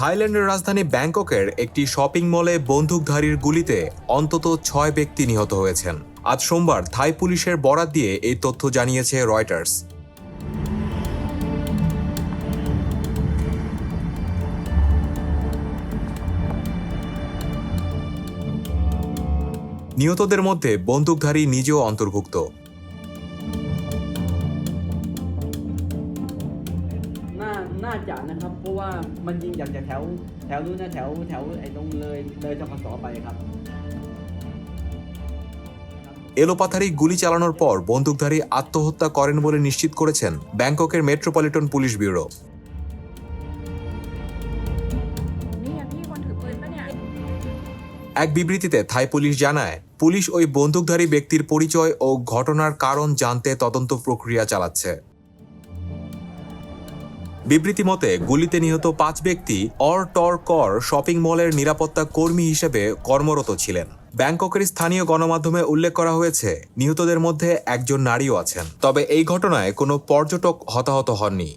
থাইল্যান্ডের রাজধানী ব্যাংককের একটি শপিং মলে বন্দুকধারীর গুলিতে অন্তত ছয় ব্যক্তি নিহত হয়েছেন। আজ সোমবার থাই পুলিশের বরাত দিয়ে এই তথ্য জানিয়েছে রয়টার্স। নিহতদের মধ্যে বন্দুকধারী নিজেও অন্তর্ভুক্ত। น่าน่าจะนะครับ เพราะว่ามันยิงจากแถวแถวนู้นนะแถวแถวไอ้ตรงเลยเลยจคสไปครับ এলোপাথারি গুলি চালানোর পর বন্দুকধারী আত্মহত্যা করেন বলে নিশ্চিত করেছেন ব্যাংককের মেট্রোপলিটন পুলিশ ব্যুরো นี่ไงพี่คนถือปืนปะเนี่ย এক বিবৃতিতে থাই পুলিশ জানায় পুলিশ ওই বন্দুকধারী ব্যক্তির পরিচয় ও ঘটনার কারণ জানতে তদন্ত প্রক্রিয়া চালাচ্ছে বিবৃতি মতে, গুলিতে নিহত পাঁচ ব্যক্তি অর টর কর শপিং মলের নিরাপত্তা কর্মী হিসেবে কর্মরত ছিলেন। ব্যাংককের স্থানীয় গণমাধ্যমে উল্লেখ করা হয়েছে, নিহতদের মধ্যে একজন নারীও আছেন। তবে এই ঘটনায় কোনো পর্যটক হতাহত হননি।